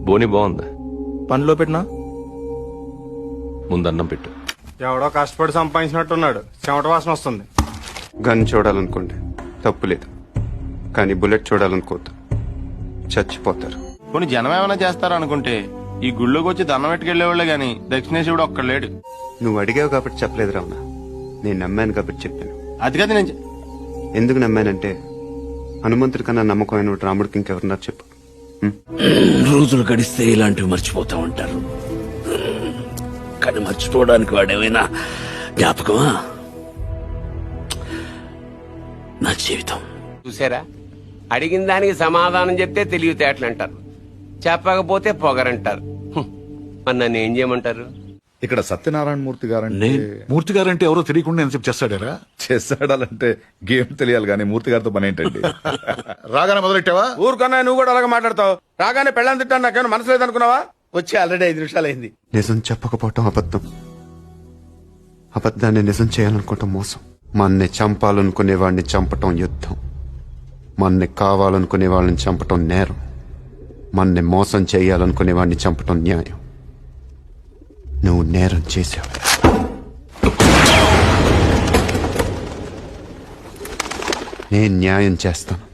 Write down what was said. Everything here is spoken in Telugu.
బోని బాగుందా? పనిలో పెట్టినా? ముందన్నం పెట్టు. ఎవడో కష్టపడి సంపాదించినట్టున్నాడు. చెమట వాసన వస్తుంది. గన్ చూడాలనుకోండి తప్పు లేదు. కానీ బుల్లెట్ చూడాలనుకోవద్దు. చచ్చిపోతారు. కొన్ని జనం ఏమైనా చేస్తారా అనుకుంటే ఈ గుళ్ళోకి వచ్చి దండం పెట్టుకెళ్ళేవాళ్ళే గాని దక్షిణేశ్వరుడు ఒక్కడ లేడు. నువ్వు అడిగావు కాబట్టి చెప్పలేదు రావునా నేను నమ్మాను కాబట్టి చెప్పాను. అది కదా నేను చె- ఎందుకు నమ్మానంటే హనుమంతుడి కన్నా నమ్మకమైన రాముడికి ఇంకెవరున్నారు చెప్పు? రోజులు గడిస్తే ఇలాంటివి మర్చిపోతా ఉంటారు. కానీ మర్చిపోవడానికి వాడేమైనా జ్ఞాపకమా? నా జీవితం. చూసారా? అడిగిన దానికి సమాధానం చెప్తే తెలివితేటలు అంటారు చెప్పకపోతే పొగరంటారు. హ్మ్. మరి నన్ను ఏం చేయమంటారు? ఇక్కడ సత్యనారాయణ మూర్తి గారంటే మూర్తి గారంటే ఎవరో తెలియకుండా ఎంతసేపు చేస్తాడారా? చేస్తాడాలంటే గేమ్ తెలియాలి కానీ మూర్తి గారితో పని ఏంటండి? రాగానే మొదలెట్టావా? ఊరుకన్నా నువ్వు కూడా అలాగే మాట్లాడతావు. రాగానే పెళ్ళని తిట్టాను నాకేమైనా మనసు లేదనుకున్నావా? వచ్చి ఆల్రెడీ ఐదు నిమిషాలు అయింది నిజం చెప్పకపోవటం అబద్ధం. అబద్ధాన్ని నిజం చేయాలనుకోవటం మోసం. మన్ని చంపాలనుకునే వాడిని చంపటం యుద్ధం. మన్ని కావాలనుకునే వాళ్ళని చంపటం నేరం. మన్ని మోసం చేయాలనుకునే వాడిని చంపటం న్యాయం. నువ్వు నేరం చేసావు? నేను న్యాయం చేస్తాను.